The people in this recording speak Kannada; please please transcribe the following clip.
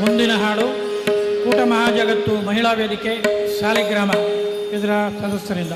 ಮುಂದಿನ ಹಾಡು ಕೂಟ ಮಹಾಜಗತ್ತು ಮಹಿಳಾ ವೇದಿಕೆ ಶಾಲಿಗ್ರಾಮ. ಇದರ ಸದಸ್ಯರಿಂದ